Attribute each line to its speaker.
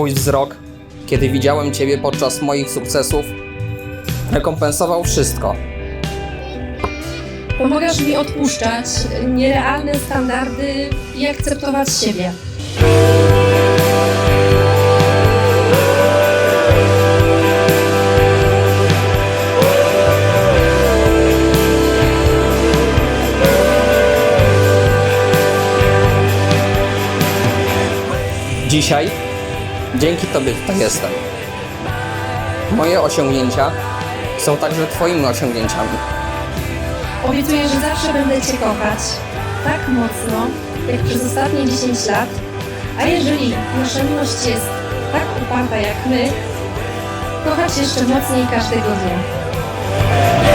Speaker 1: Twój wzrok, kiedy widziałem Ciebie podczas moich sukcesów, rekompensował wszystko.
Speaker 2: Pomagasz mi odpuszczać nierealne standardy i akceptować siebie.
Speaker 1: Dzisiaj dzięki Tobie tutaj jestem. Moje osiągnięcia są także Twoimi osiągnięciami.
Speaker 2: Obiecuję, że zawsze będę Cię kochać tak mocno, jak przez ostatnie 10 lat. A jeżeli nasza miłość jest tak uparta jak my, kochać jeszcze mocniej każdego dnia.